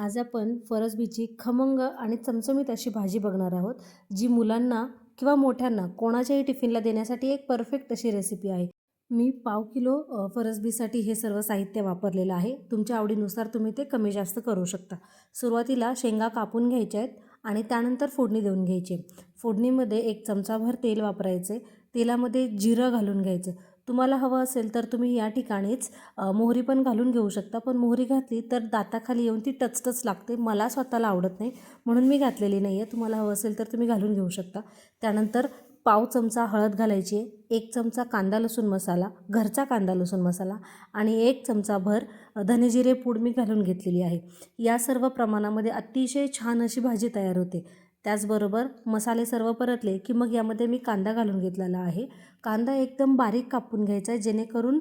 आज आपण फरसबीची खमंग आणि चमचमीत अशी भाजी बघणार आहोत जी मुलांना किंवा मोठ्यांना कोणाच्याही टिफिनला देण्यासाठी एक परफेक्ट अशी रेसिपी आहे. मी पाव किलो फरसबीसाठी हे सर्व साहित्य वापरलेलं आहे. तुमच्या आवडीनुसार तुम्ही ते कमी जास्त करू शकता. सुरुवातीला शेंगा कापून घ्यायच्या आहेत आणि त्यानंतर फोडणी देऊन घ्यायची फोडणीमध्ये एक चमचाभर तेल वापरायचे तेलामध्ये जिरं घालून घ्यायचं. तुम्हाला हवं असेल तर तुम्ही या ठिकाणीच मोहरी पण घालून घेऊ शकता. पण मोहरी घातली तर दाताखाली येऊन ती टचटच लागते. मला स्वतःला आवडत नाही. म्हणून मी घातलेली नाही आहे तुम्हाला हवं असेल तर तुम्ही घालून घेऊ शकता. त्यानंतर पाव चमचा हळद घालायची आहे. एक चमचा कांदा लसूण मसाला घरचा कांदा लसूण मसाला आणि एक चमचा भर धनेजिरे पूड मी घालून घेतलेली आहे. या सर्व प्रमाणामध्ये अतिशय छान अशी भाजी तयार होते. त्याचबरोबर मसाले सर्व परतले की मग यामध्ये मी कांदा घालून घेतलेला आहे. कांदा एकदम बारीक कापून घ्यायचा आहे जेणेकरून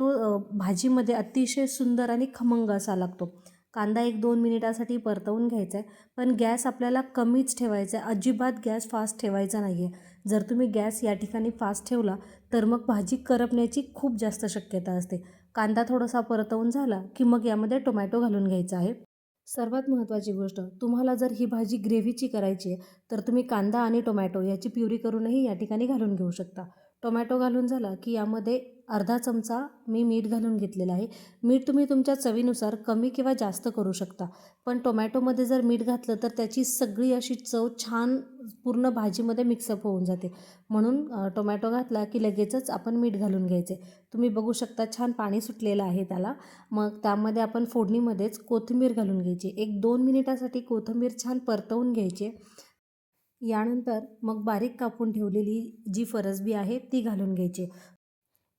तो भाजीमध्ये अतिशय सुंदर आणि खमंग असा लागतो. कांदा एक दोन मिनिटासाठी परतवून घ्यायचा आहे पण गॅस आपल्याला कमीच ठेवायचा आहे. अजिबात गॅस फास्ट ठेवायचा नाही आहे जर तुम्ही गॅस या ठिकाणी फास्ट ठेवला तर मग भाजी करपण्याची खूप जास्त शक्यता असते. कांदा थोडासा परतवून झाला की मग यामध्ये टोमॅटो घालून घ्यायचा आहे. सर्वात महत्त्वाची गोष्ट तुम्हाला जर ही भाजी ग्रेव्हीची करायची आहे तर तुम्ही कांदा आणि टोमॅटो याची प्युरी करूनही या ठिकाणी घालून घेऊ शकता. टोमॅटो घालून झाला की यामध्ये अर्धा चमचा मी मीठ घालून घेतलेलं आहे. मीठ तुम्ही तुमच्या चवीनुसार कमी किंवा जास्त करू शकता. पण टोमॅटोमध्ये जर मीठ घातलं तर त्याची सगळी अशी चव छान पूर्ण भाजीमध्ये मिक्सअप होऊन जाते. म्हणून टोमॅटो घातला की लगेचच आपण मीठ घालून घ्यायचे. तुम्ही बघू शकता छान पाणी सुटलेलं आहे त्याला. मग त्यामध्ये आपण फोडणीमध्येच कोथिंबीर घालून घ्यायची. एक दोन मिनिटासाठी कोथिंबीर छान परतवून घ्यायची. यानंतर मग बारीक कापून ठेवलेली जी फरसबी आहे ती घालून घ्यायची.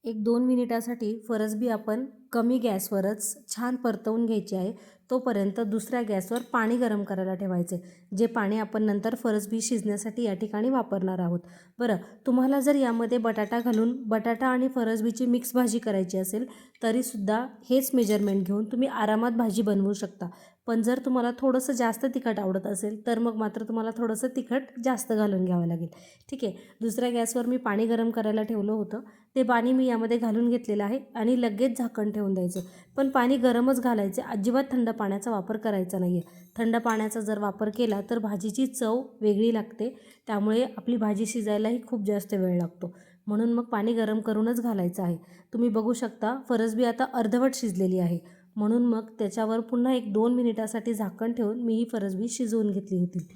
एक दोन मिनिटासाठी फरसबी आपण कमी गॅसवरच छान परतवून घ्यायची आहे. तोपर्यंत दुसऱ्या गॅसवर पाणी गरम करायला ठेवायचे जे पाणी आपण नंतर फरसबी शिजण्यासाठी या ठिकाणी वापरणार आहोत. बरं तुम्हाला जर यामध्ये बटाटा घालून बटाटा आणि फरसबीची मिक्स भाजी करायची असेल तरीसुद्धा हेच मेजरमेंट घेऊन तुम्ही आरामात भाजी बनवू शकता. पण जर तुम्हाला थोडंसं जास्त तिखट आवडत असेल तर मग मात्र तुम्हाला थोडंसं तिखट जास्त घालून घ्यावं लागेल. ठीक आहे दुसऱ्या गॅसवर मी पाणी गरम करायला ठेवलं होतं. ते पाणी मी यामध्ये घालून घेतलेलं आहे आणि लगेच झाकण ठेवून द्यायचं. पण पाणी गरमच घालायचे अजिबात थंड पाण्याचा वापर करायचा नाही आहे थंड पाण्याचा जर वापर केला तर भाजीची चव वेगळी लागते. त्यामुळे आपली भाजी शिजायलाही खूप जास्त वेळ लागतो. म्हणून मग पाणी गरम करूनच घालायचं आहे. तुम्ही बघू शकता फरसबी आता अर्धवट शिजलेली आहे. म्हणून मग त्याच्यावर पुन्हा एक दोन मिनिटासाठी झाकण ठेवून मी ही फरसबी शिजवून घेतली होती.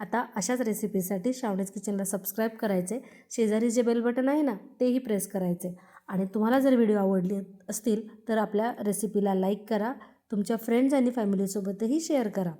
आता अशाच रेसिपीसाठी श्रावणीज किचनला सबस्क्राईब करायचे शेजारी जे बेल बटन आहे ना तेही प्रेस करायचे आणि तुम्हाला जर व्हिडिओ आवडले असतील तर आपल्या रेसिपीला लाईक करा. तुमच्या फ्रेंड्स आणि फॅमिलीसोबतही शेअर करा.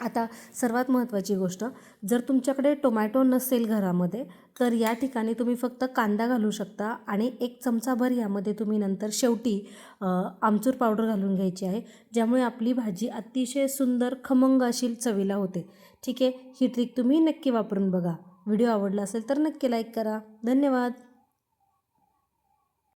आता सर्वात महत्त्वाची गोष्ट जर तुमच्याकडे टोमॅटो नसेल घरामध्ये तर या ठिकाणी तुम्ही फक्त कांदा घालू शकता आणि एक चमचाभर यामध्ये तुम्ही नंतर शेवटी आमचूर पावडर घालून घ्यायची आहे ज्यामुळे आपली भाजी अतिशय सुंदर खमंग अशी चवीला होते. ठीक आहे ही ट्रिक तुम्ही नक्की वापरून बघा. व्हिडिओ आवडला असेल तर नक्की लाईक करा. धन्यवाद.